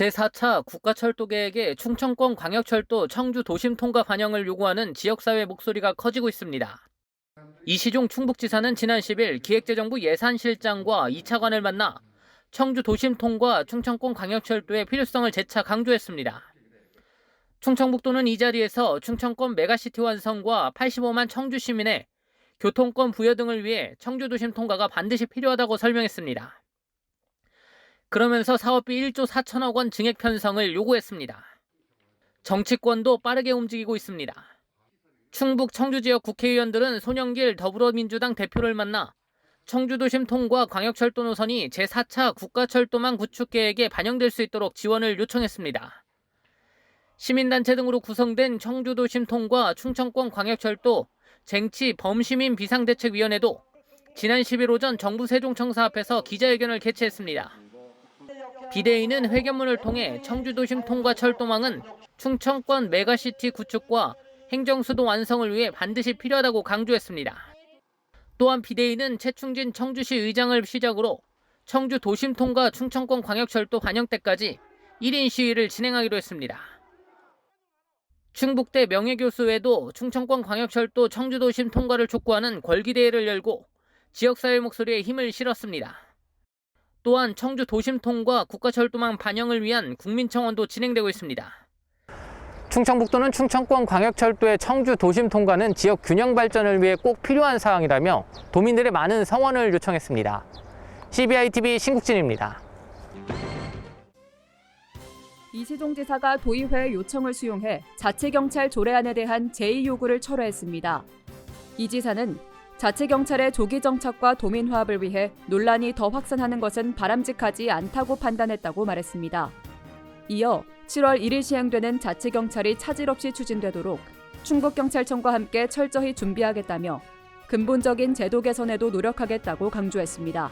제4차 국가철도 계획에 충청권 광역철도 청주 도심 통과 반영을 요구하는 지역사회 목소리가 커지고 있습니다. 이시종 충북지사는 지난 10일 기획재정부 예산실장과 2차관을 만나 청주 도심 통과 충청권 광역철도의 필요성을 재차 강조했습니다. 충청북도는 이 자리에서 충청권 메가시티 완성과 85만 청주 시민의 교통권 부여 등을 위해 청주 도심 통과가 반드시 필요하다고 설명했습니다. 그러면서 사업비 1조 4천억 원 증액 편성을 요구했습니다. 정치권도 빠르게 움직이고 있습니다. 충북 청주 지역 국회의원들은 손영길 더불어민주당 대표를 만나 청주도심 통과 광역철도 노선이 제4차 국가철도망 구축 계획에 반영될 수 있도록 지원을 요청했습니다. 시민단체 등으로 구성된 청주도심 통과 충청권 광역철도 쟁치 범시민 비상대책위원회도 지난 10일 오전 정부 세종청사 앞에서 기자회견을 개최했습니다. 비대위는 회견문을 통해 청주도심 통과 철도망은 충청권 메가시티 구축과 행정수도 완성을 위해 반드시 필요하다고 강조했습니다. 또한 비대위는 최충진 청주시 의장을 시작으로 청주 도심 통과 충청권 광역철도 반영 때까지 1인 시위를 진행하기로 했습니다. 충북대 명예교수회도 충청권 광역철도 청주도심 통과를 촉구하는 걸기대회를 열고 지역사회 목소리에 힘을 실었습니다. 또한 청주 도심 통과 국가철도망 반영을 위한 국민청원도 진행되고 있습니다. 충청북도는 충청권 광역철도의 청주 도심 통과는 지역 균형 발전을 위해 꼭 필요한 사항이라며 도민들의 많은 성원을 요청했습니다. CBI-TV 신국진입니다. 이시종 지사가 도의회 요청을 수용해 자치경찰 조례안에 대한 제의 요구를 철회했습니다. 이 지사는 자치 경찰의 조기 정착과 도민 화합을 위해 논란이 더 확산하는 것은 바람직하지 않다고 판단했다고 말했습니다. 이어 7월 1일 시행되는 자치 경찰이 차질 없이 추진되도록 충북 경찰청과 함께 철저히 준비하겠다며 근본적인 제도 개선에도 노력하겠다고 강조했습니다.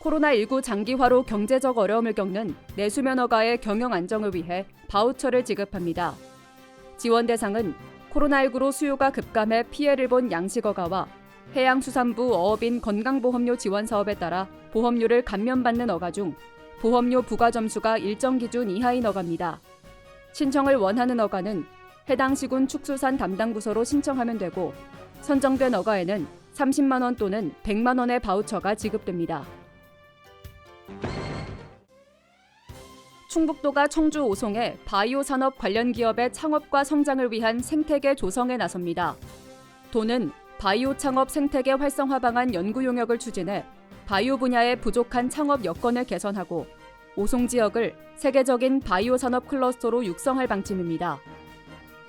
코로나19 장기화로 경제적 어려움을 겪는 내수면허가의 경영 안정을 위해 바우처를 지급합니다. 지원 대상은 코로나19로 수요가 급감해 피해를 본 양식어가와 해양수산부 어업인 건강보험료 지원 사업에 따라 보험료를 감면받는 어가 중 보험료 부과 점수가 일정 기준 이하인 어가입니다. 신청을 원하는 어가는 해당 시군 축수산 담당 부서로 신청하면 되고 선정된 어가에는 30만 원 또는 100만 원의 바우처가 지급됩니다. 충북도가 청주 오송에 바이오 산업 관련 기업의 창업과 성장을 위한 생태계 조성에 나섭니다. 도는 바이오 창업 생태계 활성화 방안 연구 용역을 추진해 바이오 분야의 부족한 창업 여건을 개선하고 오송 지역을 세계적인 바이오 산업 클러스터로 육성할 방침입니다.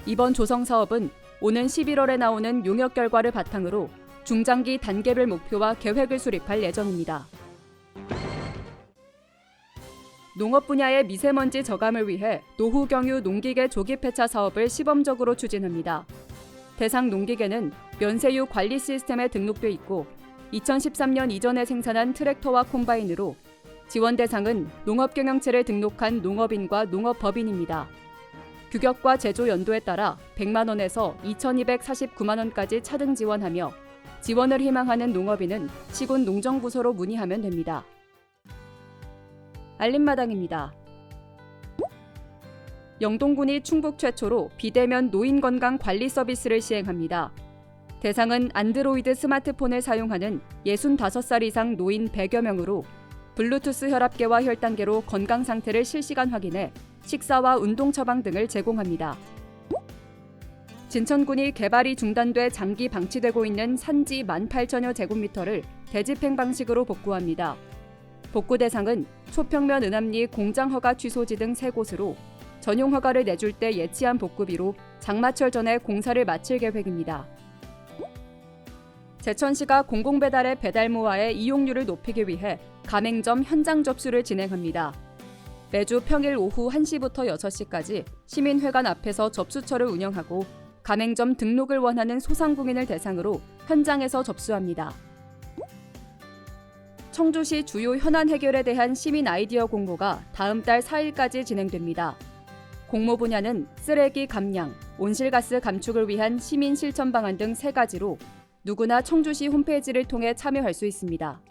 이번 조성 사업은 오는 11월에 나오는 용역 결과를 바탕으로 중장기 단계별 목표와 계획을 수립할 예정입니다. 농업 분야의 미세먼지 저감을 위해 노후 경유 농기계 조기 폐차 사업을 시범적으로 추진합니다. 대상 농기계는 면세유 관리 시스템에 등록돼 있고 2013년 이전에 생산한 트랙터와 콤바인으로 지원 대상은 농업 경영체를 등록한 농업인과 농업법인입니다. 규격과 제조 연도에 따라 100만 원에서 2,249만 원까지 차등 지원하며 지원을 희망하는 농업인은 시군 농정부서로 문의하면 됩니다. 알림마당입니다. 영동군이 충북 최초로 비대면 노인 건강 관리 서비스를 시행합니다. 대상은 안드로이드 스마트폰을 사용하는 65살 이상 노인 100여 명으로 블루투스 혈압계와 혈당계로 건강 상태를 실시간 확인해 식사와 운동 처방 등을 제공합니다. 진천군이 개발이 중단돼 장기 방치되고 있는 산지 18,000여 제곱미터를 대집행 방식으로 복구합니다. 복구 대상은 초평면 은암리 공장 허가 취소지 등 세 곳으로 전용 허가를 내줄 때 예치한 복구비로 장마철 전에 공사를 마칠 계획입니다. 제천시가 공공배달의 배달모와의 이용률을 높이기 위해 가맹점 현장 접수를 진행합니다. 매주 평일 오후 1시부터 6시까지 시민회관 앞에서 접수처를 운영하고 가맹점 등록을 원하는 소상공인을 대상으로 현장에서 접수합니다. 청주시 주요 현안 해결에 대한 시민 아이디어 공모가 다음 달 4일까지 진행됩니다. 공모 분야는 쓰레기 감량, 온실가스 감축을 위한 시민 실천 방안 등 세 가지로 누구나 청주시 홈페이지를 통해 참여할 수 있습니다.